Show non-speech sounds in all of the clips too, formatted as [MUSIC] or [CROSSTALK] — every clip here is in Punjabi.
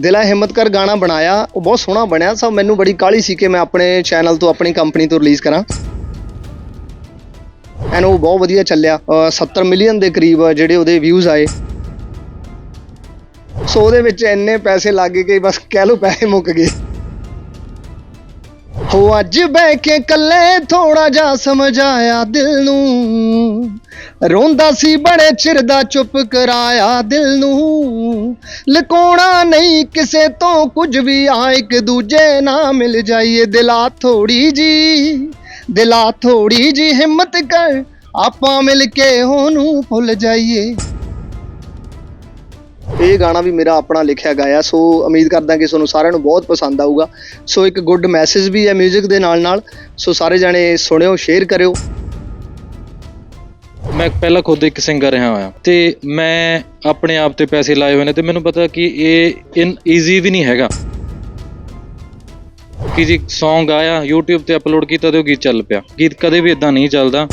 ਦਿਲਾ ਹਿੰਮਤ ਕਰ ਗਾਣਾ ਬਣਾਇਆ, ਉਹ ਬਹੁਤ ਸੋਹਣਾ ਬਣਿਆ ਸਭ ਮੈਨੂੰ ਬੜੀ ਕਾਹਲੀ ਸੀ ਕਿ ਮੈਂ ਆਪਣੇ ਚੈਨਲ ਤੋਂ, ਆਪਣੀ ਕੰਪਨੀ ਤੋਂ ਰਿਲੀਜ਼ ਕਰਾਂ। ਐਨ ਉਹ ਬਹੁਤ ਵਧੀਆ ਚੱਲਿਆ 70 ਮਿਲੀਅਨ ਦੇ ਕਰੀਬ ਜਿਹੜੇ ਉਹਦੇ ਵਿਊਜ਼ ਆਏ। ਸੋ ਉਹਦੇ ਵਿੱਚ ਇੰਨੇ ਪੈਸੇ ਲੱਗ ਗਏ ਕਿ ਬਸ ਕਹਿ ਲਓ ਪੈਸੇ ਮੁੱਕ ਗਏ। ਹੋ ਅੱਜ ਬਹਿ ਕੇ ਕੱਲੇ ਥੋੜਾ ਜਿਹਾ ਸਮਝਾਇਆ ਦਿਲ ਨੂੰ। ਰੋਂਦਾ ਸੀ ਬੜੇ ਚਿਰ ਦਾ ਚੁੱਪ ਕਰਾਇਆ ਦਿਲ ਨੂੰ। ਲਕੋਣਾ ਨਹੀਂ ਕਿਸੇ ਤੋਂ, ਕੁਝ ਵੀ ਆ, ਇੱਕ ਦੂਜੇ ਨਾਲ ਮਿਲ ਜਾਈਏ। ਦਿਲਾ ਥੋੜੀ ਜੀ, ਦਿਲਾ ਥੋੜੀ ਜੀ ਹਿੰਮਤ ਕਰ, ਆਪਾਂ ਮਿਲ ਕੇ ਉਹਨੂੰ ਭੁੱਲ ਜਾਈਏ। ਇਹ ਗਾਣਾ ਵੀ ਮੇਰਾ ਆਪਣਾ ਲਿਖਿਆ ਗਾਇਆ ਸੋ ਉਮੀਦ ਕਰਦਾ ਕਿ ਤੁਹਾਨੂੰ ਸਾਰਿਆਂ ਨੂੰ ਬਹੁਤ ਪਸੰਦ ਆਊਗਾ। ਸੋ ਇੱਕ ਗੁੱਡ ਮੈਸੇਜ ਵੀ ਹੈ 뮤직 ਦੇ ਨਾਲ ਨਾਲ ਸੋ ਸਾਰੇ ਜਣੇ ਸੁਣਿਓ ਸ਼ੇਅਰ ਕਰਿਓ। ਮੈਂ ਪਹਿਲਾਂ ਖੁਦ ਇੱਕ ਸਿੰਗਰ ਰਿਹਾ ਹੋਇਆ। ਤੇ ਮੈਂ ਆਪਣੇ ਆਪ ਤੇ ਪੈਸੇ ਲਾਏ ਹੋਏ ਨੇ ਤੇ ਮੈਨੂੰ ਪਤਾ ਕਿ ਇਹ ਇਨ ਈਜ਼ੀ ਵੀ ਨਹੀਂ ਹੈਗਾ। ਕਿ ਜੀ Song ਆਇਆ, YouTube ਤੇ ਅਪਲੋਡ ਕੀਤਾ ਤੇ ਉਹ ਗੀਤ ਚੱਲ ਪਿਆ। ਗੀਤ ਕਦੇ ਵੀ ਇਦਾਂ ਨਹੀਂ ਚੱਲਦਾ।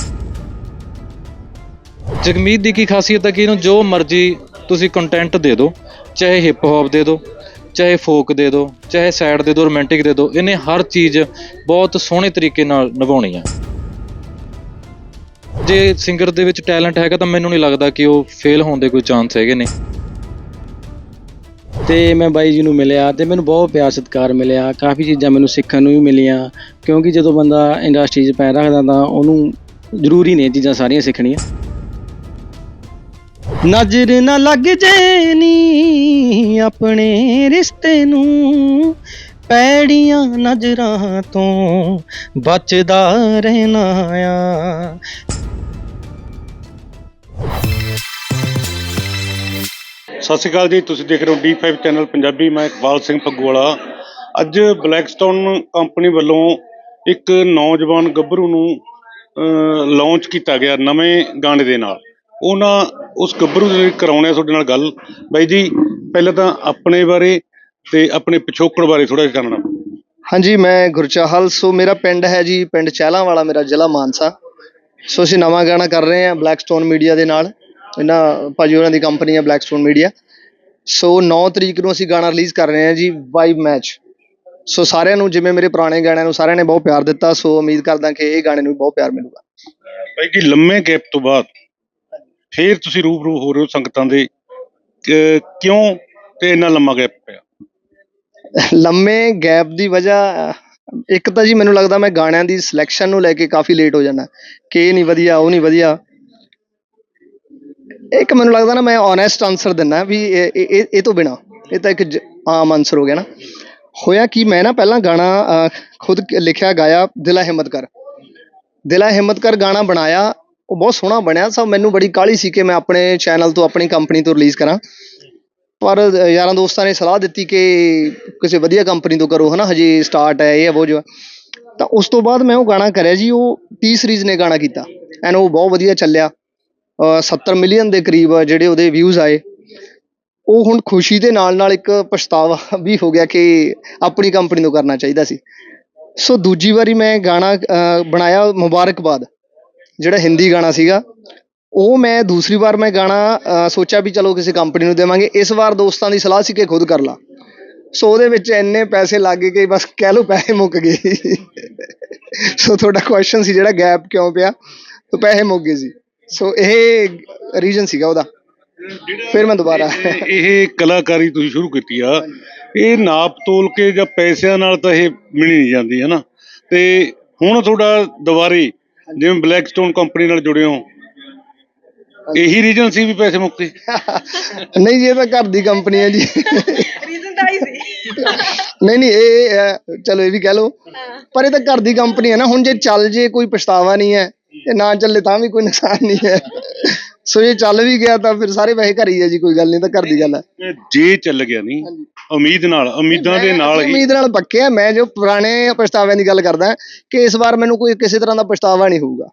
ਜਗਮੀਤ ਦੀ ਕੀ ਖਾਸੀਅਤ ਹੈ ਕਿ ਇਹਨੂੰ ਜੋ ਮਰਜ਼ੀ ਤੁਸੀਂ ਕੰਟੈਂਟ ਦੇ ਦਿਓ, ਚਾਹੇ ਹਿਪ ਹੌਪ ਦੇ ਦਿਓ, ਚਾਹੇ ਫੋਕ ਦੇ ਦਿਓ, ਚਾਹੇ ਸੈਡ ਦੇ ਦਿਓ ਰੋਮਾਂਟਿਕ ਦੇ ਦਿਓ, ਇਹਨੇ ਹਰ ਚੀਜ਼ ਬਹੁਤ ਸੋਹਣੇ ਤਰੀਕੇ ਨਾਲ ਨਿਭਾਉਣੀ ਆ ਜੇ ਸਿੰਗਰ ਦੇ ਵਿੱਚ ਟੈਲੈਂਟ ਹੈਗਾ ਤਾਂ ਮੈਨੂੰ ਨਹੀਂ ਲੱਗਦਾ ਕਿ ਉਹ ਫੇਲ ਹੋਣ ਦੇ ਕੋਈ ਚਾਂਸ ਹੈਗੇ ਨੇ। ਤੇ ਮੈਂ ਬਾਈ ਜੀ ਨੂੰ ਮਿਲਿਆ ਤੇ ਮੈਨੂੰ ਬਹੁਤ ਪਿਆਰ ਸਤਿਕਾਰ ਮਿਲਿਆ, ਕਾਫੀ ਚੀਜ਼ਾਂ ਮੈਨੂੰ ਸਿੱਖਣ ਨੂੰ ਵੀ ਮਿਲੀਆਂ, ਕਿਉਂਕਿ ਜਦੋਂ ਬੰਦਾ ਇੰਡਸਟਰੀ 'ਚ ਪੈਰ ਰੱਖਦਾ ਤਾਂ ਉਹਨੂੰ ਜ਼ਰੂਰੀ ਨੇ ਇਹ ਚੀਜ਼ਾਂ ਸਾਰੀਆਂ ਸਿੱਖਣੀਆਂ। ਨਜ਼ਰ ਨਾ ਲੱਗ ਜੇ ਨੀ ਆਪਣੇ ਰਿਸ਼ਤੇ ਨੂੰ ਪੈੜੀਆਂ ਨਜ਼ਰਾਂ ਤੋਂ ਬਚਦਾ ਰਹਿਣਾ ਆ। ਸਤਿ ਸ਼੍ਰੀ ਅਕਾਲ ਜੀ, ਤੁਸੀਂ ਦੇਖ ਰਹੇ ਹੋ D5 ਚੈਨਲ ਪੰਜਾਬੀ, ਮੈਂ ਇਕਬਾਲ ਸਿੰਘ ਫੱਗੂਵਾਲਾ। ਅੱਜ ਬਲੈਕਸਟੋਨ ਕੰਪਨੀ ਵੱਲੋਂ ਇੱਕ ਨੌਜਵਾਨ ਗੱਭਰੂ ਨੂੰ ਲਾਂਚ ਕੀਤਾ ਗਿਆ ਨਵੇਂ ਗਾਣੇ ਦੇ ਨਾਲ। ਉਹਨਾਂ ਉਸ ਗੱਭਰੂ ਦੇ ਕਰਾਉਣੇ ਤੁਹਾਡੇ ਨਾਲ ਗੱਲ। ਬਾਈ ਜੀ, ਪਹਿਲਾਂ ਤਾਂ ਆਪਣੇ ਬਾਰੇ ਤੇ ਆਪਣੇ ਪਿਛੋਕੜ ਬਾਰੇ ਥੋੜਾ ਜਿਹਾ ਜਾਣਨਾ ਹਾਂਜੀ ਮੈਂ ਗੁਰਚਾਹਲ। ਸੋ ਮੇਰਾ ਪਿੰਡ ਹੈ ਜੀ ਪਿੰਡ ਚਹਿਲਾਂ ਵਾਲਾ ਮੇਰਾ ਜ਼ਿਲ੍ਹਾ ਮਾਨਸਾ। ਸੋ ਅਸੀਂ ਨਵਾਂ ਗਾਣਾ ਕਰ ਰਹੇ ਹਾਂ ਬਲੈਕਸਟੋਨ ਮੀਡੀਆ ਦੇ ਨਾਲ। ਇਹਨਾਂ ਭਾਜੀ ਉਹਨਾਂ ਦੀ ਕੰਪਨੀ ਹੈ ਬਲੈਕਸਟੋਨ ਮੀਡੀਆ ਸੋ 9 ਤਰੀਕ ਨੂੰ ਅਸੀਂ ਗਾਣਾ ਰਿਲੀਜ਼ ਕਰ ਰਹੇ ਹਾਂ ਜੀ ਵਾਈਬ ਮੈਚ ਸੋ ਸਾਰਿਆਂ ਨੂੰ ਜਿਵੇਂ ਮੇਰੇ ਪੁਰਾਣੇ ਗਾਣਿਆਂ ਨੂੰ ਸਾਰਿਆਂ ਨੇ ਬਹੁਤ ਪਿਆਰ ਦਿੱਤਾ। ਸੋ ਉਮੀਦ ਕਰਦਾ ਕਿ ਇਹ ਗਾਣੇ ਨੂੰ ਵੀ ਬਹੁਤ ਪਿਆਰ ਮਿਲੂਗਾ। ਬਾਈ ਜੀ ਲੰਮੇ ਗੈਪ ਤੋਂ ਬਾਅਦ ਫੇਰ ਤੁਸੀਂ ਰੂਬਰੂ ਹੋ ਰਹੇ ਹੋ ਸੰਗਤਾਂ ਦੇ। ਕਿਉਂ ਤੇ ਇੰਨਾ ਲੰਮਾ ਗੈਪ ਪਿਆ? ਲੰਮੇ ਗੈਪ ਦੀ ਵਜ੍ਹਾ, ਇੱਕ ਤਾਂ ਜੀ ਮੈਨੂੰ ਲੱਗਦਾ ਮੈਂ ਗਾਣਿਆਂ ਦੀ ਸਿਲੈਕਸ਼ਨ ਨੂੰ ਲੈ ਕੇ ਕਾਫੀ ਲੇਟ ਹੋ ਜਾਂਦਾ। ਕਿ ਇਹ ਨਹੀਂ ਵਧੀਆ ਉਹ ਨਹੀਂ ਵਧੀਆ। ਇੱਕ ਮੈਨੂੰ ਲੱਗਦਾ ਨਾ ਮੈਂ ਓਨੈਸਟ ਆਨਸਰ ਦਿੰਦਾ ਵੀ ਇਹ, ਇਹ- ਇਹ ਤੋਂ ਬਿਨਾ, ਇਹ ਤਾਂ ਇੱਕ ਜ- ਆਮ ਆਨਸਰ ਹੋ ਗਿਆ ਨਾ। ਹੋਇਆ ਕਿ, ਮੈਂ ਨਾ ਪਹਿਲਾਂ ਗਾਣਾ ਖੁਦ ਲਿਖਿਆ, ਗਾਇਆ, ਦਿਲਾ ਹਿੰਮਤ ਕਰ। ਦਿਲਾ ਹਿੰਮਤ ਕਰ ਗਾਣਾ ਬਣਾਇਆ, ਉਹ ਬਹੁਤ ਸੋਹਣਾ ਬਣਿਆ ਸਭ ਮੈਨੂੰ ਬੜੀ ਕਾਹਲੀ ਸੀ ਕਿ ਮੈਂ ਆਪਣੇ ਚੈਨਲ ਤੋਂ, ਆਪਣੀ ਕੰਪਨੀ ਤੋਂ ਰਿਲੀਜ਼ ਕਰਾਂ। ਪਰ ਯਾਰਾਂ ਦੋਸਤਾਂ ਨੇ ਸਲਾਹ ਦਿੱਤੀ ਕਿ ਕਿਸੇ ਵਧੀਆ ਕੰਪਨੀ ਤੋਂ ਕਰੋ ਹੈ ਨਾ ਹਜੇ ਸਟਾਰਟ ਹੈ ਇਹ ਹੈ ਉਹ ਜੋ ਹੈ। ਤਾਂ ਉਸ ਤੋਂ ਬਾਅਦ ਮੈਂ ਉਹ ਗਾਣਾ ਕਰਿਆ ਜੀ ਉਹ 30 ਸੀਰੀਜ਼ ਨੇ ਗਾਣਾ ਕੀਤਾ। ਐਂਡ ਉਹ ਬਹੁਤ ਵਧੀਆ ਚੱਲਿਆ। ਅ, 70 ਮਿਲੀਅਨ ਦੇ ਕਰੀਬ ਜਿਹੜੇ ਉਹਦੇ ਵਿਊਜ਼ ਆਏ। ਉਹ ਹੁਣ ਖੁਸ਼ੀ ਦੇ ਨਾਲ ਨਾਲ ਇੱਕ ਪਛਤਾਵਾ ਵੀ ਹੋ ਗਿਆ ਕਿ ਆਪਣੀ ਕੰਪਨੀ ਤੋਂ ਕਰਨਾ ਚਾਹੀਦਾ ਸੀ। ਸੋ ਦੂਜੀ ਵਾਰੀ ਮੈਂ ਗਾਣਾ ਬਣਾਇਆ ਮੁਬਾਰਕਬਾਦ ਜਿਹੜਾ ਹਿੰਦੀ ਗਾਣਾ ਸੀਗਾ। ਉਹ ਮੈਂ ਦੂਸਰੀ ਵਾਰ ਮੈਂ ਗਾਣਾ ਸੋਚਿਆ ਵੀ ਚਲੋ ਕਿਸੇ ਕੰਪਨੀ ਨੂੰ ਦੇਵਾਂਗੇ, ਇਸ ਵਾਰ ਦੋਸਤਾਂ ਦੀ ਸਲਾਹ ਸੀ ਕਿ ਖੁਦ ਕਰ ਲਾ। ਸੋ ਉਹਦੇ ਵਿੱਚ ਇੰਨੇ ਪੈਸੇ ਲੱਗ ਗਏ ਕਿ ਬਸ ਕਹਿ ਲਓ ਪੈਸੇ ਮੁੱਕ ਗਏ। ਸੋ ਤੁਹਾਡਾ ਕੁਐਸਚਨ ਸੀ ਜਿਹੜਾ ਗੈਪ ਕਿਉਂ ਪਿਆ? ਸੋ ਪੈਸੇ ਮੁੱਕ ਗਏ ਸੀ। ਸੋ ਇਹ ਰੀਜ਼ਨ ਸੀਗਾ ਉਹਦਾ। ਫਿਰ ਮੈਂ ਦੁਬਾਰਾ। ਇਹ ਇਹ ਕਲਾਕਾਰੀ ਤੁਸੀਂ ਸ਼ੁਰੂ ਕੀਤੀ ਆ। ਇਹ ਨਾਪ ਤੋਲ ਕੇ ਜਾਂ ਪੈਸਿਆਂ ਨਾਲ ਤਾਂ ਇਹ ਮਿਲ ਨਹੀਂ ਜਾਂਦੀ ਹੈ ਨਾ ਤੇ ਹੁਣ ਤੁਹਾਡਾ ਦੁਬਾਰੇ, ਜਿਵੇਂ ਬਲੈਕਸਟੋਨ ਕੰਪਨੀ ਨਾਲ ਜੁੜੇ ਹੋ ਇਹੀ ਰੀਜਨ ਸੀ ਵੀ ਪੈਸੇ ਮੁੱਕੇ [LAUGHS] ਨਹੀਂ ਜੀ ਇਹ ਤਾਂ ਘਰ ਦੀ ਕੰਪਨੀ ਹੈ ਜੀ। ਰੀਜ਼ਨ ਤਾਂ ਹੀ ਸੀ। [LAUGHS] ਨਹੀਂ ਨਹੀਂ ਇਹ ਅਹ, ਚਲੋ ਇਹ ਵੀ ਕਹਿ ਲਓ। ਪਰ ਇਹ ਤਾਂ ਘਰ ਦੀ ਕੰਪਨੀ ਹੈ ਨਾ ਹੁਣ ਜੇ ਚੱਲ ਜੇ ਕੋਈ ਪਛਤਾਵਾ ਨਹੀਂ ਹੈ ਤੇ ਨਾ ਚੱਲੇ ਤਾਂ ਵੀ ਕੋਈ ਨੁਕਸਾਨ ਨਹੀਂ ਹੈ। [LAUGHS] ਸੋ ਜੇ ਚੱਲ ਵੀ ਗਿਆ ਤਾਂ ਫਿਰ ਸਾਰੇ ਪੈਸੇ ਘਰ ਹੀ ਹੈ ਜੀ ਕੋਈ ਗੱਲ ਨਹੀਂ ਤਾਂ ਘਰ ਦੀ ਗੱਲ ਹੈ ਜੇ ਚੱਲ ਗਿਆ ਨਹੀਂ ਉਮੀਦ ਨਾਲ ਉਮੀਦਾਂ ਦੇ ਨਾਲ ਹੀ। ਉਮੀਦ ਨਾਲ ਪੱਕੇ ਆ ਮੈਂ ਜੋ ਪੁਰਾਣੇ ਪਛਤਾਵਿਆਂ ਦੀ ਗੱਲ ਕਰਦਾ ਕਿ ਇਸ ਵਾਰ ਮੈਨੂੰ ਕੋਈ ਕਿਸੇ ਤਰ੍ਹਾਂ ਦਾ ਪਛਤਾਵਾ ਨਹੀਂ ਹੋਊਗਾ।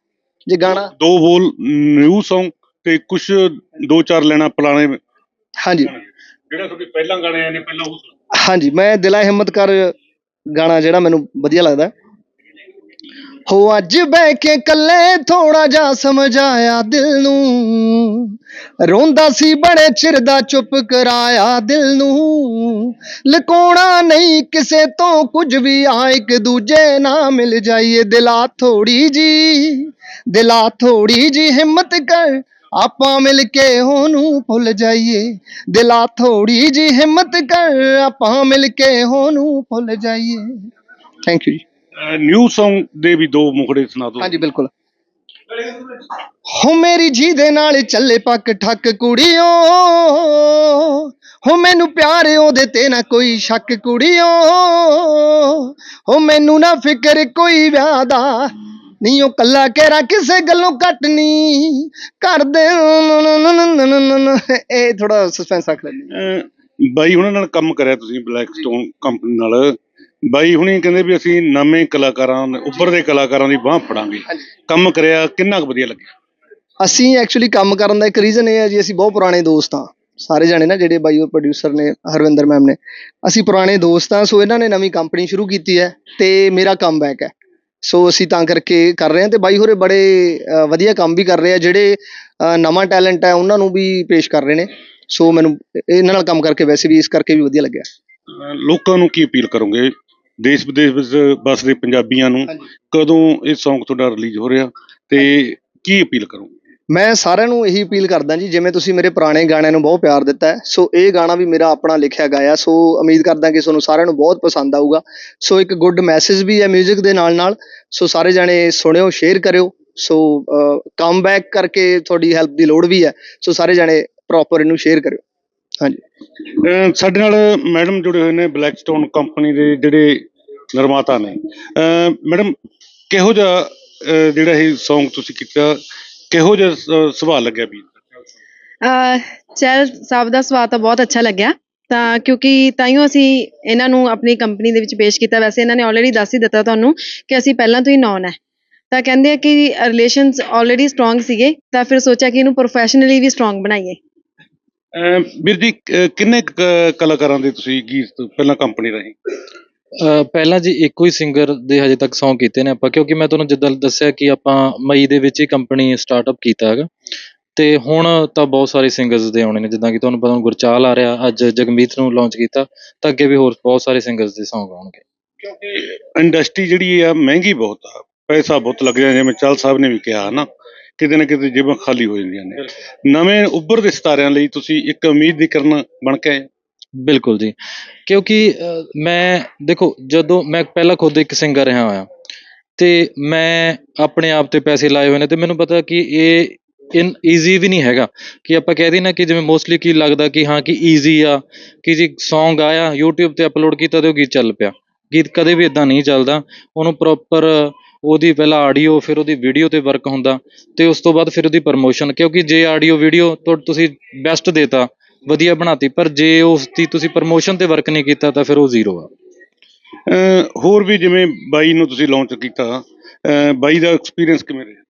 ਜੇ ਗਾਣਾ ਦੋ ਬੋਲ ਨਿਊ Song ਤੇ ਕੁਝ ਦੋ ਚਾਰ ਲੈਣਾ ਪੁਰਾਣੇ ਹਾਂਜੀ। ਜਿਹੜਾ ਤੁਹਾਡੇ ਪਹਿਲਾਂ ਗਾਣੇ ਆਏ ਨੇ ਪਹਿਲਾਂ ਉਹ ਸੁਣਾਓ। ਹਾਂਜੀ ਮੈਂ ਦਿਲਾ ਹਿੰਮਤ ਕਰ ਗਾਣਾ ਜਿਹੜਾ ਮੈਨੂੰ ਵਧੀਆ ਲੱਗਦਾ। ਹੋ ਅੱਜ ਬਹਿ ਕੇ ਕੱਲੇ ਥੋੜਾ ਜਿਹਾ ਸਮਝਾਇਆ ਦਿਲ ਨੂੰ। ਰੋਂਦਾ ਸੀ ਬੜੇ ਚਿਰ ਦਾ ਚੁੱਪ ਕਰਾਇਆ ਦਿਲ ਨੂੰ। ਲਕੋਣਾ ਨਹੀਂ ਕਿਸੇ ਤੋਂ ਕੁਝ ਵੀ ਆ ਇੱਕ ਦੂਜੇ ਨਾਲ ਮਿਲ ਜਾਈਏ। ਦਿਲਾ ਥੋੜੀ ਜੀ ਦਿਲਾ ਥੋੜੀ ਜੀ ਹਿੰਮਤ ਕਰ। ਆਪਾਂ ਮਿਲ ਕੇ ਉਹਨੂੰ ਭੁੱਲ ਜਾਈਏ। ਦਿਲਾ ਥੋੜੀ ਜੀ ਹਿੰਮਤ ਕਰ ਆਪਾਂ ਮਿਲ ਕੇ ਉਹਨੂੰ ਭੁੱਲ ਜਾਈਏ। Thank you ji. New Song ਦੇ ਵੀ ਦੋ ਮੁਖੜੇ ਸੁਣਾ ਦਿਓ। ਹਾਂਜੀ ਬਿਲਕੁਲ। ਹੋ ਮੇਰੀ ਜੀ ਦੇ ਨਾਲ ਚੱਲੇ ਪੱਕ ਠੱਕ ਕੁੜੀਓ। ਹੋ ਮੈਨੂੰ ਪਿਆਰ ਉਹਦੇ ਤੇ ਨਾ ਕੋਈ ਸ਼ੱਕ ਕੁੜੀਓ। ਹੋ ਮੈਨੂੰ ਨਾ ਫਿਕਰ ਕੋਈ ਵਿਆਹ ਦਾ। ਨਹੀਂ ਉਹ ਕੱਲਾ ਕਹਿਰਾ ਕਿਸੇ ਗੱਲੋਂ ਘੱਟ ਨਹੀਂ। ਕਰਦੇ ਇਹ ਥੋੜਾ ਸਸਪੈਂਸ ਰੱਖ ਲੈਂਦੇ ਬਾਈ ਹੁਣਾਂ ਨਾਲ ਕੰਮ ਕਰਿਆ ਤੁਸੀਂ ਬਲੈਕ ਸਟੋਨ ਕੰਪਨੀ ਨਾਲ। ਬਾਈ ਹੁਣੀ ਕਹਿੰਦੇ ਵੀ ਅਸੀਂ ਨਵੇਂ ਕਲਾਕਾਰਾਂ ਉੱਭਰਦੇ ਕਲਾਕਾਰਾਂ ਦੀ ਬਾਹ ਫੜਾਂਗੇ। ਕੰਮ ਕਰਿਆ ਕਿੰਨਾ ਕੁ ਵਧੀਆ ਲੱਗਿਆ? ਅਸੀਂ ਐਕਚੁਅਲੀ ਕੰਮ ਕਰਨ ਦਾ ਇੱਕ ਰੀਜ਼ਨ ਇਹ ਹੈ ਜੀ ਅਸੀਂ ਬਹੁਤ ਪੁਰਾਣੇ ਦੋਸਤ ਹਾਂ। ਸਾਰੇ ਜਾਣੇ ਨਾ ਜਿਹੜੇ ਬਾਈ ਉਹ ਪ੍ਰੋਡਿਊਸਰ ਨੇ ਹਰਵਿੰਦਰ ਮੈਮ ਨੇ। ਅਸੀਂ ਪੁਰਾਣੇ ਦੋਸਤ ਹਾਂ ਸੋ ਇਹਨਾਂ ਨੇ ਨਵੀਂ ਕੰਪਨੀ ਸ਼ੁਰੂ ਕੀਤੀ ਹੈ ਤੇ ਮੇਰਾ ਕਮਬੈਕ ਹੈ। ਸੋ ਅਸੀਂ ਤਾਂ ਕਰਕੇ ਕਰ ਰਹੇ ਹਾਂ ਤੇ ਬਾਈ ਹੋਰੇ ਬੜੇ ਵਧੀਆ ਕੰਮ ਵੀ ਕਰ ਰਹੇ ਆ ਜਿਹੜੇ ਨਵਾਂ ਟੈਲੈਂਟ ਹੈ ਉਹਨਾਂ ਨੂੰ ਵੀ ਪੇਸ਼ ਕਰ ਰਹੇ ਨੇ। ਸੋ ਮੈਨੂੰ ਇਹਨਾਂ ਨਾਲ ਕੰਮ ਕਰਕੇ ਵੈਸੇ ਵੀ ਇਸ ਕਰਕੇ ਵੀ ਵਧੀਆ ਲੱਗਿਆ। ਲੋਕਾਂ ਨੂੰ ਕੀ ਅਪੀਲ ਕਰੋਗੇ? ਦੇਸ਼ ਵਿਦੇਸ਼ ਵਿੱਚ ਵੱਸਦੇ ਪੰਜਾਬੀਆਂ ਨੂੰ। ਕਦੋਂ ਇਹ Song ਤੁਹਾਡਾ ਰਿਲੀਜ਼ ਹੋ ਰਿਹਾ? ਤੇ ਕੀ ਅਪੀਲ ਕਰੋਗੇ? ਮੈਂ ਸਾਰਿਆਂ ਨੂੰ ਇਹੀ ਅਪੀਲ ਕਰਦਾ ਜੀ, ਜਿਵੇਂ ਤੁਸੀਂ ਮੇਰੇ ਪੁਰਾਣੇ ਗਾਣਿਆਂ ਨੂੰ ਬਹੁਤ ਪਿਆਰ ਦਿੱਤਾ ਹੈ, ਸੋ ਇਹ ਗਾਣਾ ਵੀ ਮੇਰਾ ਆਪਣਾ ਲਿਖਿਆ ਗਾਇਆ ਸੋ ਉਮੀਦ ਕਰਦਾ ਕਿ ਤੁਹਾਨੂੰ ਸਾਰਿਆਂ ਨੂੰ ਬਹੁਤ ਪਸੰਦ ਆਊਗਾ। ਸੋ ਇੱਕ ਗੁੱਡ ਮੈਸੇਜ ਵੀ ਹੈ 뮤직 ਦੇ ਨਾਲ ਨਾਲ ਸੋ ਸਾਰੇ ਜਾਣੇ ਸੁਣਿਓ ਸ਼ੇਅਰ ਕਰਿਓ, ਸੋ ਕਮਬੈਕ ਕਰਕੇ ਤੁਹਾਡੀ ਹੈਲਪ ਦੀ ਲੋੜ ਵੀ ਹੈ, ਸੋ ਸਾਰੇ ਜਾਣੇ ਪ੍ਰੋਪਰ ਇਹਨੂੰ ਸ਼ੇਅਰ ਕਰਿਓ। ਹਾਂਜੀ। ਸਾਡੇ ਨਾਲ ਮੈਡਮ ਜੁੜੇ ਹੋਏ ਨੇ ਬਲੈਕ ਸਟੋਨ ਕੰਪਨੀ ਦੇ ਜਿਹੜੇ ਨਿਰਮਾਤਾ ਨੇ। ਮੈਡਮ ਕਿਹੋ ਜਿਹਾ ਜਿਹੜਾ ਇਹ Song ਤੁਸੀਂ ਕੀਤਾ ਕਿਹੋ ਜਿਹਾ ਸ- ਸੁਭਾਅ ਲੱਗਿਆ ਵੀ ਅਹ ਚਹਿਲ ਸਾਹਿਬ ਦਾ ਸਵਾਦ ਤਾਂ ਬਹੁਤ ਅੱਛਾ ਲੱਗਿਆ। ਤਾਂ ਕਿਉਂਕਿ ਤਾਈਓ ਅਸੀਂ ਇਹਨਾਂ ਨੂੰ ਆਪਣੀ ਕੰਪਨੀ ਦੇ ਵਿੱਚ ਪੇਸ਼ ਕੀਤਾ। ਵੈਸੇ ਇਹਨਾਂ ਨੇ ਆਲਰੇਡੀ ਦੱਸ ਹੀ ਦਿੱਤਾ ਤੁਹਾਨੂੰ ਕਿ ਅਸੀਂ ਪਹਿਲਾਂ ਤੋਂ ਹੀ ਨੌਨ ਹੈ। ਤਾਂ ਕਹਿੰਦੇ ਆ ਕਿ ਰਿਲੇਸ਼ਨਸ ਆਲਰੇਡੀ ਸਟਰੋਂਗ ਸੀਗੇ ਤਾਂ ਫਿਰ ਸੋਚਿਆ ਕਿ ਇਹਨੂੰ ਪ੍ਰੋਫੈਸ਼ਨਲੀ ਵੀ ਸਟਰੋਂਗ ਬਣਾਈਏ। ਅਹ ਵੀਰ ਜੀ ਕ- ਕਿੰਨੇ ਕੁ ਕ- ਕਲਾਕਾਰਾਂ ਦੇ ਤੁਸੀਂ ਗੀਤ ਪਹਿਲਾਂ ਕੰਪਨੀ ਰਹੀ? ਪਹਿਲਾਂ ਜੀ ਇੱਕੋ ਹੀ ਸਿੰਗਰ ਦੇ ਹਜੇ ਤੱਕ Song ਕੀਤੇ ਨੇ ਆਪਾਂ ਕਿਉਂਕਿ ਮੈਂ ਤੁਹਾਨੂੰ ਜਿੱਦਾਂ ਦੱਸਿਆ ਕਿ ਆਪਾਂ ਮਈ ਦੇ ਵਿੱਚ ਹੀ ਕੰਪਨੀ ਸਟਾਰਟਅਪ ਕੀਤਾ ਹੈਗਾ। ਤੇ ਹੁਣ ਤਾਂ ਬਹੁਤ ਸਾਰੇ ਸਿੰਗਰਸ ਦੇ ਆਉਣੇ ਨੇ ਜਿੱਦਾਂ ਕਿ ਤੁਹਾਨੂੰ ਪਤਾ ਹੁਣ ਗੁਰਚਾਲ ਆ ਰਿਹਾ ਅੱਜ ਜਗਮੀਤ ਨੂੰ ਲਾਂਚ ਕੀਤਾ ਤਾਂ ਅੱਗੇ ਵੀ ਹੋਰ ਬਹੁਤ ਸਾਰੇ ਸਿੰਗਰਸ ਦੇ Song ਆਉਣਗੇ। ਕਿਉਂਕਿ ਇੰਡਸਟਰੀ ਜਿਹੜੀ ਆ ਮਹਿੰਗੀ ਬਹੁਤ ਆ ਪੈਸਾ ਬਹੁਤ ਲੱਗ ਜਾਂਦਾ ਜਿਵੇਂ ਚਲ ਸਾਹਿਬ ਨੇ ਵੀ ਕਿਹਾ ਨਾ ਕਿਤੇ ਨਾ ਕਿਤੇ ਜੇਬਾਂ ਖਾਲੀ ਹੋ ਜਾਂਦੀਆਂ ਨੇ। ਨਵੇਂ ਉੱਭਰਦੇ ਸਿਤਾਰਿਆਂ ਲਈ ਤੁਸੀਂ ਇੱਕ ਉਮੀਦ ਦੀ ਕਿਰਨ ਬਣ ਕੇ ਆਏ। ਬਿਲਕੁਲ ਜੀ। ਕਿਉਂਕਿ ਅਹ, ਮੈਂ ਦੇਖੋ ਜਦੋਂ ਮੈਂ ਪਹਿਲਾਂ ਖੁਦ ਇੱਕ ਸਿੰਗਰ ਰਿਹਾ ਹੋਇਆ ਤੇ ਮੈਂ ਆਪਣੇ ਆਪ ਤੇ ਪੈਸੇ ਲਾਏ ਹੋਏ ਨੇ ਤੇ ਮੈਨੂੰ ਪਤਾ ਕਿ ਇਹ ਇਨ ਈਜ਼ੀ ਵੀ ਨਹੀਂ ਹੈਗਾ ਕਿ ਆਪਾਂ ਕਹਿ ਦਈਏ ਨਾ ਕਿ ਜਿਵੇਂ ਮੋਸਟਲੀ ਕੀ ਲੱਗਦਾ ਕਿ ਹਾਂ ਕਿ ਈਜ਼ੀ ਆ ਕਿ ਜੀ ਸੌਂਗ ਆਇਆ YouTube ਤੇ ਅਪਲੋਡ ਕੀਤਾ ਤੇ ਉਹ ਗੀਤ ਚੱਲ ਪਿਆ। ਗੀਤ ਕਦੇ ਵੀ ਇਦਾਂ ਨਹੀਂ ਚੱਲਦਾ ਉਹਨੂੰ ਪ੍ਰੋਪਰ ਉਹਦੀ ਪਹਿਲਾਂ ਆਡੀਓ ਫਿਰ ਉਹਦੀ ਵੀਡੀਓ ਤੇ ਵਰਕ ਹੁੰਦਾ ਤੇ ਉਸ ਤੋਂ ਬਾਅਦ ਫਿਰ ਉਹਦੀ ਪ੍ਰਮੋਸ਼ਨ ਕਿਉਂਕਿ ਜੇ ਆਡੀਓ ਵੀਡੀਓ ਤੁਸੀਂ ਬੈਸਟ ਦੇਤਾ ਵਧੀਆ ਬਣਾਤੀ ਪਰ ਜੇ ਉਸ ਦੀ ਤੁਸੀਂ ਪ੍ਰਮੋਸ਼ਨ ਤੇ ਵਰਕ ਨਹੀਂ ਕੀਤਾ ਤਾਂ ਫਿਰ ਉਹ ਜ਼ੀਰੋ ਆ। ਅਹ ਹੋਰ ਵੀ ਜਿਵੇਂ ਬਾਈ ਨੂੰ ਤੁਸੀਂ ਲਾਂਚ ਕੀਤਾ ਅਹ ਬਾਈ ਦਾ ਐਕਸਪੀਰੀਅੰਸ ਕਿਵੇਂ ਰਿਹਾ?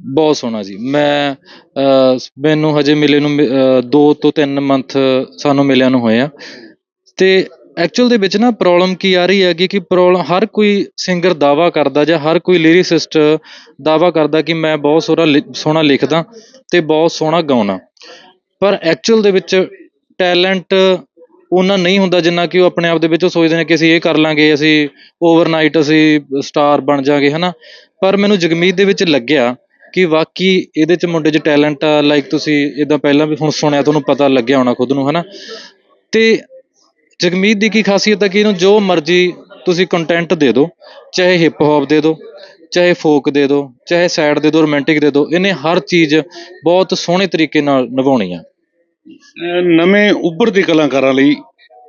ਬਹੁਤ ਸੋਹਣਾ ਜੀ। ਮੈਂ ਅਹ, ਮੈਨੂੰ ਹਜੇ ਮਿਲੇ ਨੂੰ 2 ਤੋਂ 3 ਮੰਥ ਸਾਨੂੰ ਮਿਲਿਆ ਨੂੰ ਹੋਏ ਆ। ਤੇ ਐਕਚੁਅਲ ਦੇ ਵਿੱਚ ਨਾ ਪ੍ਰੋਬਲਮ ਕੀ ਆ ਰਹੀ ਹੈਗੀ ਕਿ ਪ੍ਰੋਬਲਮ ਹਰ ਕੋਈ ਸਿੰਗਰ ਦਾਵਾ ਕਰਦਾ ਜਾਂ ਹਰ ਕੋਈ ਲਿਰਿਸਿਸਟ ਦਾਵਾ ਕਰਦਾ ਕਿ ਮੈਂ ਬਹੁਤ ਸੋਹਣਾ ਲਿ- ਸੋਹਣਾ ਲਿਖਦਾ ਤੇ ਬਹੁਤ ਸੋਹਣਾ ਗਾਉਣਾ। ਪਰ ਐਕਚੁਅਲ ਦੇ ਵਿੱਚ ਟੈਲੈਂਟ ਉਹਨਾਂ ਨਹੀਂ ਹੁੰਦਾ ਜਿੰਨਾ ਕਿ ਉਹ ਆਪਣੇ ਆਪ ਦੇ ਵਿੱਚ ਉਹ ਸੋਚਦੇ ਨੇ ਕਿ ਅਸੀਂ ਇਹ ਕਰ ਲਾਂਗੇ, ਅਸੀਂ ਓਵਰਨਾਈਟ ਅਸੀਂ ਸਟਾਰ ਬਣ ਜਾਾਂਗੇ, ਹਨਾ? ਪਰ ਮੈਨੂੰ ਜਗਮੀਤ ਦੇ ਵਿੱਚ ਲੱਗਿਆ ਕਿ ਵਾਕਈ ਇਹਦੇ ਚ ਮੁੰਡੇ 'ਚ ਟੈਲੈਂਟ ਆ ਲਾਈਕ ਤੁਸੀਂ ਇਦਾਂ ਪਹਿਲਾਂ ਵੀ ਹੁਣ ਸੁਣਿਆ ਤੁਹਾਨੂੰ ਪਤਾ ਲੱਗਿਆ ਹੋਣਾ ਖੁਦ ਨੂੰ, ਹਨਾ? ਤੇ ਜਗਮੀਤ ਦੀ ਕੀ ਖਾਸੀਅਤ ਹੈ ਕਿ ਇਹਨੂੰ ਜੋ ਮਰਜ਼ੀ ਤੁਸੀਂ ਕੰਟੈਂਟ ਦੇ ਦਿਓ, ਚਾਹੇ ਹਿਪ ਹੌਪ ਦੇ ਦਿਓ, ਚਾਹੇ ਫੋਕ ਦੇ ਦਿਓ, ਚਾਹੇ ਸੈਡ ਦੇ ਦਿਓ ਰੋਮਾਂਟਿਕ ਦੇ ਦਿਓ, ਇਹਨੇ ਹਰ ਚੀਜ਼ ਬਹੁਤ ਸੋਹਣੇ ਤਰੀਕੇ ਨਾਲ ਨਿਭਾਉਣੀ ਆ। ਨਵੇਂ ਉੱਭਰਦੇ ਕਲਾਕਾਰਾਂ ਲਈ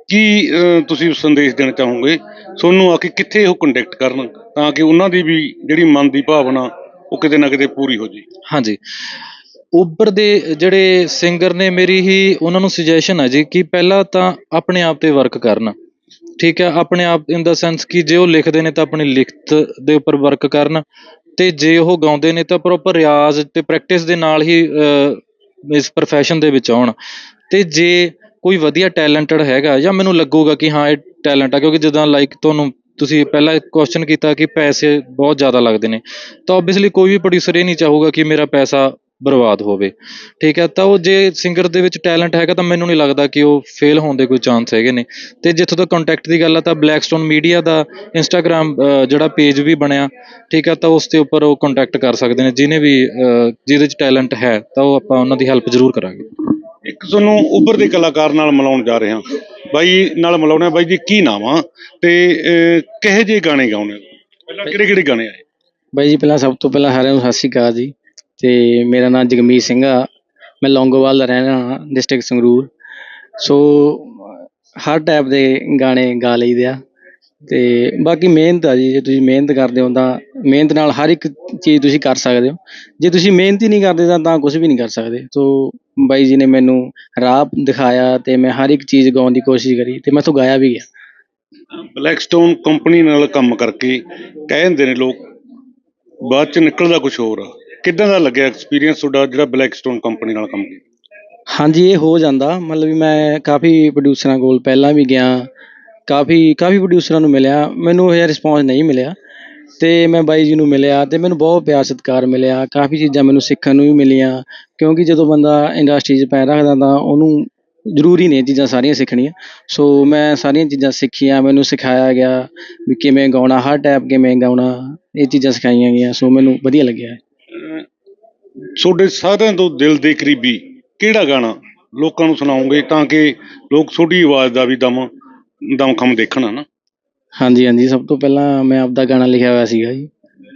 ਕੀ ਤੁਸੀਂ ਸੰਦੇਸ਼ ਦੇਣਾ ਚਾਹੋਗੇ? ਤੁਹਾਨੂੰ ਆ ਕੇ ਕਿੱਥੇ ਉਹ ਕੰਟੈਕਟ ਕਰਨ ਤਾਂ ਕਿ ਉਹਨਾਂ ਦੀ ਵੀ ਜਿਹੜੀ ਮਨ ਦੀ ਭਾਵਨਾ ਉਹ ਕਿਤੇ ਨਾ ਕਿਤੇ ਪੂਰੀ ਹੋ ਜੇ ਹਾਂਜੀ। ਉੱਪਰ ਦੇ ਜਿਹੜੇ ਸਿੰਗਰ ਨੇ ਮੇਰੀ ਹੀ ਉਹਨਾਂ ਨੂੰ ਸੁਜੈਸ਼ਨ ਹੈ ਜੀ ਕਿ ਪਹਿਲਾਂ ਤਾਂ ਆਪਣੇ ਆਪ ਤੇ ਵਰਕ ਕਰਨ। ਠੀਕ ਹੈ ਆਪਣੇ ਆਪ ਇਨ ਦਾ ਸੈਂਸ ਕਿ ਜੇ ਉਹ ਲਿਖਦੇ ਨੇ ਤਾਂ ਆਪਣੀ ਲਿਖਤ ਦੇ ਉੱਪਰ ਵਰਕ ਕਰਨ ਤੇ ਜੇ ਉਹ ਗਾਉਂਦੇ ਨੇ ਤਾਂ ਪ੍ਰੋਪਰ ਰਿਆਜ਼ ਤੇ ਪ੍ਰੈਕਟਿਸ ਦੇ ਨਾਲ ਹੀ ਅਹ, ਇਸ profession ਦੇ ਵਿੱਚ ਆਉਣ। ਤੇ ਜੇ ਕੋਈ ਵਧੀਆ ਟੈਲੈਂਟਡ ਹੈਗਾ ਜਾਂ ਮੈਨੂੰ ਲੱਗੂਗਾ ਕਿ ਹਾਂ, ਇਹ ਟੈਲੈਂਟ ਆ, ਕਿਉਂਕਿ ਜਿੱਦਾਂ ਲਾਈਕ ਤੁਹਾਨੂੰ ਤੁਸੀਂ ਪਹਿਲਾਂ ਕੁਐਸਚਨ ਕੀਤਾ ਕਿ ਪੈਸੇ ਬਹੁਤ ਜ਼ਿਆਦਾ ਲੱਗਦੇ ਨੇ। ਤਾਂ ਆਬਵੀਅਸਲੀ ਕੋਈ ਵੀ ਪ੍ਰੋਡਿਊਸਰ ਇਹ ਨਹੀਂ ਚਾਹੂਗਾ ਕਿ ਮੇਰਾ ਪੈਸਾ ਬਰਬਾਦ ਹੋਵੇ। ਠੀਕ ਹੈ ਤਾਂ ਉਹ ਜੇ ਸਿੰਗਰ ਦੇ ਵਿੱਚ ਟੈਲੈਂਟ ਹੈਗਾ ਤਾਂ ਮੈਨੂੰ ਨਹੀਂ ਲੱਗਦਾ ਕਿ ਉਹ ਫੇਲ ਹੋਣ ਦੇ ਕੋਈ ਚਾਂਸ ਹੈਗੇ ਨੇ। ਤੇ ਜਿੱਥੋਂ ਤੱਕ ਕੰਟੈਕਟ ਦੀ ਗੱਲ ਆ ਤਾਂ ਬਲੈਕਸਟੋਨ ਮੀਡੀਆ ਦਾ ਇੰਸਟਾਗ੍ਰam ਜਿਹੜਾ ਪੇਜ ਵੀ ਬਣਿਆ ਠੀਕ ਹੈ ਤਾਂ ਉਸ ਦੇ ਉੱਪਰ ਉਹ ਕੰਟੈਕਟ ਕਰ ਸਕਦੇ ਨੇ ਜਿਹਨੇ ਵੀ ਜਿਹਦੇ 'ਚ ਟੈਲੈਂਟ ਹੈ ਤਾਂ ਉਹ ਆਪਾਂ ਉਹਨਾਂ ਦੀ ਹੈਲਪ ਜ਼ਰੂਰ ਕਰਾਂਗੇ। ਇੱਕ ਤੁਹਾਨੂੰ ਉੱਭਰ ਦੇ ਕਲਾਕਾਰ ਨਾਲ ਮਿਲਾਉਣ ਜਾ ਰਹੇ। ਹਾਂ ਬਾਈ ਨਾਲ ਮਿਲਾਉਣਾ ਬਾਈ ਜੀ ਕੀ ਨਾਮ ਆ? ਤੇ ਕਿਹੋ ਜਿਹੇ ਗਾਣੇ ਗਾਉਣੇ? ਪਹਿਲਾਂ ਕਿਹੜੇ ਕਿਹੜੇ ਗਾਣੇ ਆਏ? ਬਾਈ ਜੀ ਪਹਿਲਾਂ ਸਭ ਤੋਂ ਪਹਿਲਾਂ ਸਾਰਿਆਂ ਨੂੰ ਸਤਿ ਸ਼੍ਰੀ ਅਕਾਲ ਜੀ। ਤੇ ਮੇਰਾ ਨਾਮ ਜਗਮੀਤ ਸਿੰਘ ਆ। ਮੈਂ ਲੌਂਗੋਵਾਲ ਦਾ ਰਹਿਣ ਵਾਲਾ ਡਿਸਟ੍ਰਿਕਟ ਸੰਗਰੂਰ। ਸੋ ਹਰ ਟਾਈਪ ਦੇ ਗਾਣੇ ਗਾ ਲਈਦੇ ਆ। ਤੇ ਬਾਕੀ ਮਿਹਨਤ ਆ ਜੀ, ਜੇ ਤੁਸੀਂ ਮਿਹਨਤ ਕਰਦੇ ਹੋ ਤਾਂ ਮਿਹਨਤ ਨਾਲ ਹਰ ਇੱਕ ਚੀਜ਼ ਤੁਸੀਂ ਕਰ ਸਕਦੇ ਹੋ। ਜੇ ਤੁਸੀਂ ਮਿਹਨਤ ਹੀ ਨਹੀਂ ਕਰਦੇ ਤਾਂ ਤਾਂ ਕੁਝ ਵੀ ਨਹੀਂ ਕਰ ਸਕਦੇ। ਸੋ ਬਾਈ ਜੀ ਨੇ ਮੈਨੂੰ ਰਾਹ ਦਿਖਾਇਆ ਤੇ ਮੈਂ ਹਰ ਇੱਕ ਚੀਜ਼ ਗਾਉਣ ਦੀ ਕੋਸ਼ਿਸ਼ ਕਰੀ ਤੇ ਮੈਂ ਤੋਂ ਗਾਇਆ ਵੀ ਗਿਆ। ਬਲੈਕਸਟੋਨ ਕੰਪਨੀ ਨਾਲ ਕੰਮ ਕਰਕੇ ਕਹਿ ਦਿੰਦੇ ਨੇ ਲੋਕ, ਬਾਅਦ ਚ ਨਿਕਲਦਾ ਕੁਝ ਹੋਰ ਆ। ਕਿੱਦਾਂ ਦਾ ਲੱਗਿਆ ਐਕਸਪੀਰੀਅੰਸ ਤੁਹਾਡਾ ਜਿਹੜਾ ਬਲੈਕਸਟੋਨ ਕੰਪਨੀ ਨਾਲ ਕੰਮ ਕੀਤਾ? ਹਾਂਜੀ, ਇਹ ਹੋ ਜਾਂਦਾ। ਮਤਲਬ ਵੀ ਮੈਂ ਕਾਫੀ ਪ੍ਰੋਡਿਊਸਰਾਂ ਕੋਲ ਪਹਿਲਾਂ ਵੀ ਗਿਆ। ਕਾਫੀ ਕਾਫੀ ਪ੍ਰੋਡਿਊਸਰਾਂ ਨੂੰ ਮਿਲਿਆ। ਮੈਨੂੰ ਇਹ ਰਿਸਪੌਂਸ ਨਹੀਂ ਮਿਲਿਆ। ਤੇ ਮੈਂ ਬਾਈ ਜੀ ਨੂੰ ਮਿਲਿਆ ਤੇ ਮੈਨੂੰ ਬਹੁਤ ਪਿਆਰ, ਸਤਿਕਾਰ ਮਿਲਿਆ। ਕਾਫੀ ਚੀਜ਼ਾਂ ਮੈਨੂੰ ਸਿੱਖਣ ਨੂੰ ਵੀ ਮਿਲੀਆਂ। ਕਿਉਂਕਿ ਜਦੋਂ ਬੰਦਾ ਇੰਡਸਟਰੀ 'ਚ ਪੈਰ ਰੱਖਦਾ ਤਾਂ ਉਹਨੂੰ ਜ਼ਰੂਰੀ ਨੇ ਇਹ ਚੀਜ਼ਾਂ ਸਾਰੀਆਂ ਸਿੱਖਣੀਆਂ। ਸੋ ਮੈਂ ਸਾਰੀਆਂ ਚੀਜ਼ਾਂ ਸਿੱਖੀਆਂ, ਮੈਨੂੰ ਸਿਖਾਇਆ ਗਿਆ ਵੀ ਕਿਵੇਂ ਗਾਉਣਾ, ਹਰ ਟਾਈਪ ਕਿਵੇਂ ਗਾਉਣਾ, ਇਹ ਚੀਜ਼ਾਂ ਸਿਖਾਈਆਂ ਗਈਆਂ। ਸੋ ਮੈਨੂੰ ਵਧੀਆ ਲੱਗਿਆ। ਅਹ ਤੁਹਾਡੇ ਸਾਰਿਆਂ ਤੋਂ ਦਿਲ ਦੇ ਕਰੀਬੀ ਕਿਹੜਾ ਗਾਣਾ ਲੋਕਾਂ ਨੂੰ ਸੁਣਾਓਗੇ ਤਾਂ ਕਿ ਲੋਕ ਤੁਹਾਡੀ ਆਵਾਜ਼ ਦਾ ਵੀ ਦਮ ਦਮਖਮ ਦੇਖਣ ਨਾ ਹਾਂਜੀ ਹਾਂਜੀ। ਸਭ ਤੋਂ ਪਹਿਲਾਂ ਮੈਂ ਆਪਦਾ ਗਾਣਾ ਲਿਖਿਆ ਹੋਇਆ ਸੀਗਾ ਜੀ।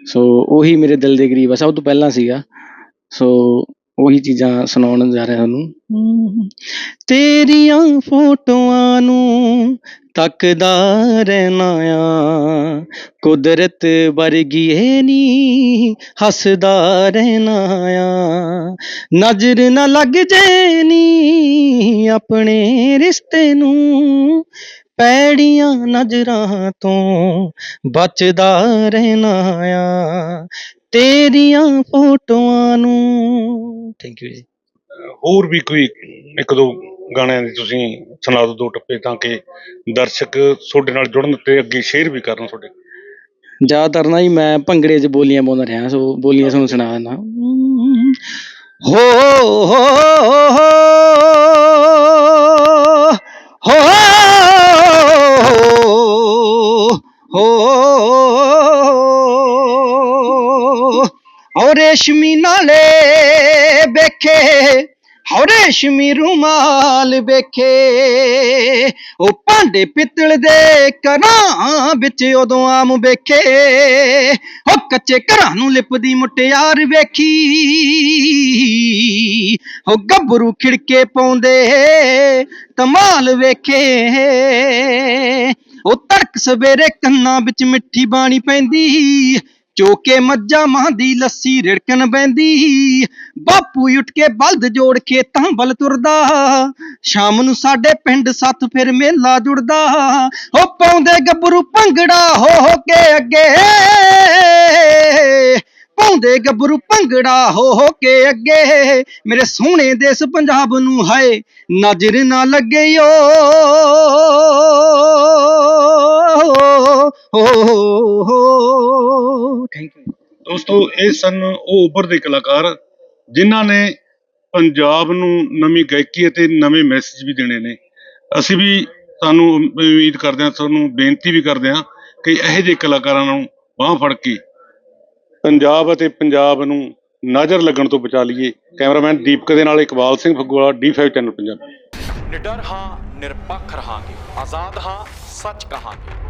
ਸੋ ਉਹੀ ਮੇਰੇ ਦਿਲ ਦੇ ਕਰੀਬ ਆ। ਸਭ ਤੋਂ ਪਹਿਲਾਂ ਸੀਗਾ। ਸੋ ਉਹੀ ਚੀਜ਼ਾਂ ਸੁਣਾਉਣ ਜਾ ਰਿਹਾ ਤੁਹਾਨੂੰ ਤੇਰੀਆਂ ਫੋਟੋਆਂ ਨੂੰ ਤੱਕਦਾ ਰਹਿਣਾ ਆ। ਕੁਦਰਤ ਵਰਗੀ ਏ ਨੀ ਹੱਸਦਾ ਰਹਿਣਾ ਆ। ਨਜ਼ਰ ਨਾ ਲੱਗ ਜੇ ਨੀ ਆਪਣੇ ਰਿਸ਼ਤੇ ਨੂੰ। ਪੈੜੀਆਂ ਨਜ਼ਰਾਂ ਤੋਂ ਬਚਦਾ ਰਹਿਣਾ ਆ। ਤੇਰੀਆਂ ਫੋਟੋਆਂ ਨੂੰ। ਥੈਂਕ ਯੂ ਜੀ। ਹੋਰ ਵੀ ਕੋਈ ਇੱਕ ਦੋ ਗਾਣਿਆਂ ਦੀ ਤੁਸੀਂ ਸੁਣਾ ਦਿਓ ਦੋ ਟੱਪੇ ਤਾਂ ਕਿ ਦਰਸ਼ਕ ਤੁਹਾਡੇ ਨਾਲ ਜੁੜਨ ਤੇ ਅੱਗੇ ਸ਼ੇਅਰ ਵੀ ਕਰਨ ਤੁਹਾਡੇ। ਜ਼ਿਆਦਾਤਰ ਨਾ ਜੀ ਮੈਂ ਭੰਗੜੇ 'ਚ ਬੋਲੀਆਂ ਪਾਉਂਦਾ ਰਿਹਾ ਸੋ ਬੋਲੀਆਂ ਤੁਹਾਨੂੰ ਸੁਣਾ ਦਿੰਦਾ। ਹੋ ਹੋ ਹੋ ਹੋ ਔ ਰੇਸ਼ਮੀ ਨਾਲੇ ਵੇਖੇ ਹੋ ਰੇਸ਼ਮੀ ਰੁਮਾਲ ਵੇਖੇ। ਉਹ ਭਾਂਡੇ ਪਿੱਤਲ ਦੇ ਘਰਾਂ ਵਿੱਚ ਉਦੋਂ ਆਮ ਵੇਖੇ। ਉਹ ਕੱਚੇ ਘਰਾਂ ਨੂੰ ਲਿਪਦੀ ਮੁਟਿਆਰ ਵੇਖੀ। ਉਹ ਗੱਭਰੂ ਖਿੜਕੇ ਪਾਉਂਦੇ ਕਮਾਲ ਵੇਖੇ। ਉਹ ਤੜਕ ਸਵੇਰੇ ਕੰਨਾਂ ਵਿੱਚ ਮਿੱਠੀ ਬਾਣੀ ਪੈਂਦੀ। ਚੋਕੇ ਮੱਝਾਂ ਮਾਂ ਦੀ ਲੱਸੀ ਰਿੜਕਣ ਬੈਂਦੀ। ਬਾਪੂ ਉੱਠ ਕੇ ਬਲਦ ਜੋੜ ਕੇ ਤਾਂ ਤੁਰਦਾ। ਸ਼ਾਮ ਨੂੰ ਸਾਡੇ ਪਿੰਡ ਸੱਤ ਫਿਰ ਮੇਲਾ ਜੁੜਦਾ। ਉਹ ਪਾਉਂਦੇ ਗੱਭਰੂ ਭੰਗੜਾ, ਹੋ ਹੋ ਕੇ ਅੱਗੇ। ਪਾਉਂਦੇ ਗੱਭਰੂ ਭੰਗੜਾ, ਹੋ ਹੋ ਕੇ ਅੱਗੇ। ਮੇਰੇ ਸੋਹਣੇ ਦੇਸ ਪੰਜਾਬ ਨੂੰ ਹਾਏ, ਨਜ਼ਰ ਨਾ ਲੱਗੇ ਓ ਥੈਂਕ ਯੂ ਦੋਸਤੋ ਇਹ ਸਨ ਉਹ ਉੱਭਰ ਦੇ ਕਲਾਕਾਰ ਜਿਨ੍ਹਾਂ ਨੇ ਪੰਜਾਬ ਨੂੰ ਨਵੀਂ ਗਾਇਕੀ ਅਤੇ ਨਵੇਂ ਮੈਸੇਜ ਵੀ ਦੇਣੇ ਨੇ। ਅਸੀਂ ਵੀ ਤੁਹਾਨੂੰ ਉਮੀਦ ਕਰਦੇ ਹਾਂ ਤੁਹਾਨੂੰ ਬੇਨਤੀ ਵੀ ਕਰਦੇ ਹਾਂ ਕਿ ਇਹੋ ਜਿਹੇ ਕਲਾਕਾਰਾਂ ਨੂੰ ਬਾਹ ਫੜ ਕੇ ਪੰਜਾਬ ਅਤੇ ਪੰਜਾਬ ਨੂੰ ਨਜ਼ਰ ਲੱਗਣ ਤੋਂ ਬਚਾ ਲਈਏ। ਕੈਮਰਾਮੈਨ ਦੀਪਕ ਦੇ ਨਾਲ ਇਕਬਾਲ ਸਿੰਘ ਫੱਗੂਵਾਲਾ D5 ਚੈਨਲ ਪੰਜਾਬ ਨਿਡਰ ਹਾਂ ਨਿਰਪੱਖ ਰਹਾਂਗੇ ਆਜ਼ਾਦ ਹਾਂ ਸੱਚ ਕਹਾਂਗੇ।